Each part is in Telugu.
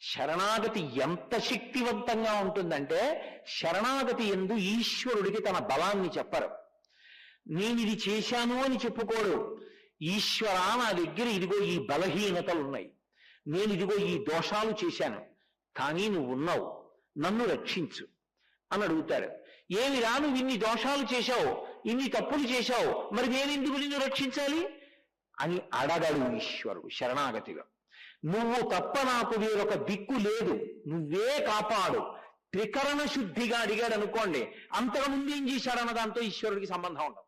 శరణాగతి ఎంత శక్తివంతంగా ఉంటుందంటే శరణాగతి ఎందు ఈశ్వరుడికి తన బలాన్ని చెప్పరు. నేను ఇది చేశాను అని చెప్పుకోడు. ఈశ్వరా నా దగ్గర ఇదిగో ఈ బలహీనతలు ఉన్నాయి. నేను ఇదిగో ఈ దోషాలు చేశాను. కానీ నువ్వు ఉన్నావు. నన్ను రక్షించు అని అడుగుతారు. ఏమి రా నువ్వు ఇన్ని దోషాలు చేశావు? ఇన్ని తప్పులు చేశావు? మరి నేనెందుకు నిన్ను రక్షించాలి? అని అడగడు ఈశ్వరుడు శరణాగతిగా. నువ్వు తప్ప నాకు వేరొక దిక్కు లేదు. నువ్వే కాపాడు. త్రికరణ శుద్ధిగా అడిగాడు అనుకోండి. అంతకుముందు ఏం చేశాడన్న దాంతో ఈశ్వరుడికి సంబంధం ఉండదు.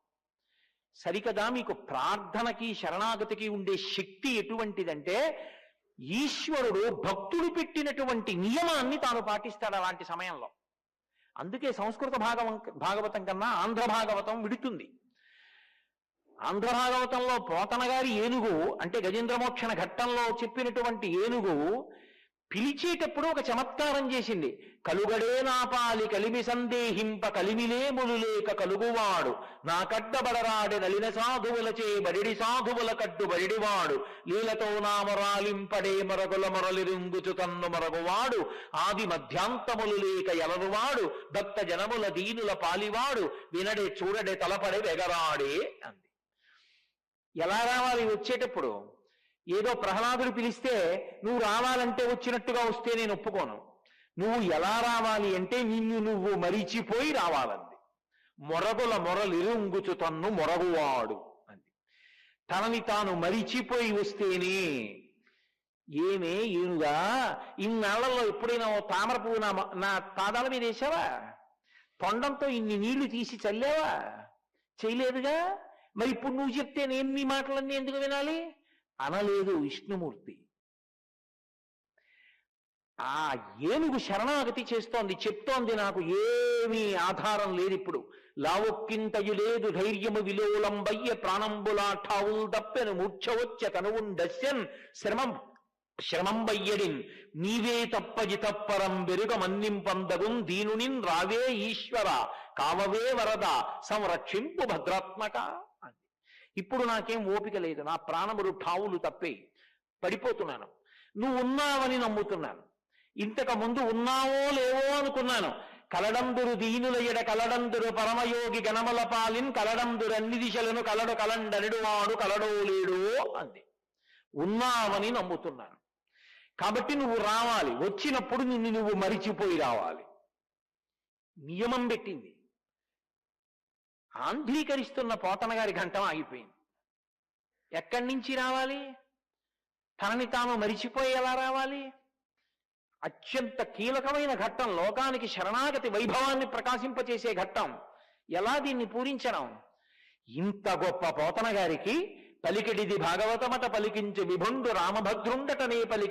సరికదా మీకు ప్రార్థనకి శరణాగతికి ఉండే శక్తి ఎటువంటిదంటే ఈశ్వరుడు భక్తుడు పెట్టినటువంటి నియమాన్ని తాను పాటిస్తాడు అలాంటి సమయంలో. అందుకే సంస్కృత భాగవం భాగవతం కన్నా ఆంధ్ర భాగవతం విడుతుంది. ఆంధ్రభాగవతంలో పోతనగారి ఏనుగు అంటే గజేంద్రమోక్షణ ఘట్టంలో చెప్పినటువంటి ఏనుగు పిలిచేటప్పుడు ఒక చమత్కారం చేసింది. కలుగడే నాపాలి కలిమి సందేహింప కలిమిలే ములులేక కలుగువాడు. నా కడ్డబడరాడి నలిన సాధువులచే బడిడి సాధువుల కట్టు బడిడివాడు. లీలతో నామరాలింపడే మరగుల మరలిరుంగుచు తన్ను మరగువాడు. ఆది మధ్యాంతములు లేక ఎలరువాడు. భక్త జనముల దీనుల పాలివాడు. వినడే చూడడే తలపడే వెగరాడే అంది. ఎలా రావాలి వచ్చేటప్పుడు? ఏదో ప్రహ్లాదుడు పిలిస్తే నువ్వు రావాలంటే వచ్చినట్టుగా వస్తే నేను ఒప్పుకోను. నువ్వు ఎలా రావాలి అంటే నిన్ను నువ్వు మరిచిపోయి రావాలంది. మొరగుల మొరలిరుంగుచు తన్ను మొరగువాడు అంది. తనని తాను మరిచిపోయి వస్తేనే ఏమే ఏనుగా ఇన్నాళ్ళలో ఎప్పుడైనా ఓ తామర పువ్వు నా మ- నా పాదాల మీద వేసావా? తొండంతో ఇన్ని నీళ్ళు తీసి చల్లావా? చేయలేదుగా? మరి ఇప్పుడు నువ్వు చెప్తే నేను నీ మాటలన్నీ ఎందుకు వినాలి? అనలేదు విష్ణుమూర్తి. ఆ ఏనుగు శరణాగతి చేస్తోంది చెప్తోంది నాకు ఏమీ ఆధారం లేదు ఇప్పుడు. లావొక్కింతయు లేదు ధైర్యము విలోలంబయ్య ప్రాణంబులాఠావుల్ తప్పెను మూర్ఛవచ్చ తనువుండస్యన్ శ్రమం శ్రమంబయ్యడిన్. నీవే తప్పజి తప్పరం బెరుగ మన్నింపందగున్ దీనునిన్ రావే ఈశ్వర కావవే వరద సంరక్షింపు భద్రాత్మక. ఇప్పుడు నాకేం ఓపిక లేదు. నా ప్రాణములు ఠావులు తప్పే. పడిపోతున్నాను. నువ్వు ఉన్నావని నమ్ముతున్నాను. ఇంతకు ముందు ఉన్నావో లేవో అనుకున్నాను. కలడందురు దీనుల ఎడ కలడందురు పరమయోగి గణమల పాలిన్ కలడందురు అన్ని దిశలను కలడు కలండనుడు వాడు కలడో లేడు అంది. ఉన్నావని నమ్ముతున్నాను. కాబట్టి నువ్వు రావాలి. వచ్చినప్పుడు నిన్ను నువ్వు మరిచిపోయి రావాలి. నియమం పెట్టింది. ఆంధ్రీకరిస్తున్న పోతన గారి ఘంటం ఆగిపోయింది. ఎక్కడి నుంచి రావాలి? తనని తాను మరిచిపోయి ఎలా రావాలి? అత్యంత కీలకమైన ఘట్టం లోకానికి శరణాగతి వైభవాన్ని ప్రకాశింపచేసే ఘట్టం. ఎలా దీన్ని పూరించడం? ఇంత గొప్ప పోతన గారికి పలికిడిది భాగవతమట పలికించు విభుండు రామభద్రుండటనే పలికి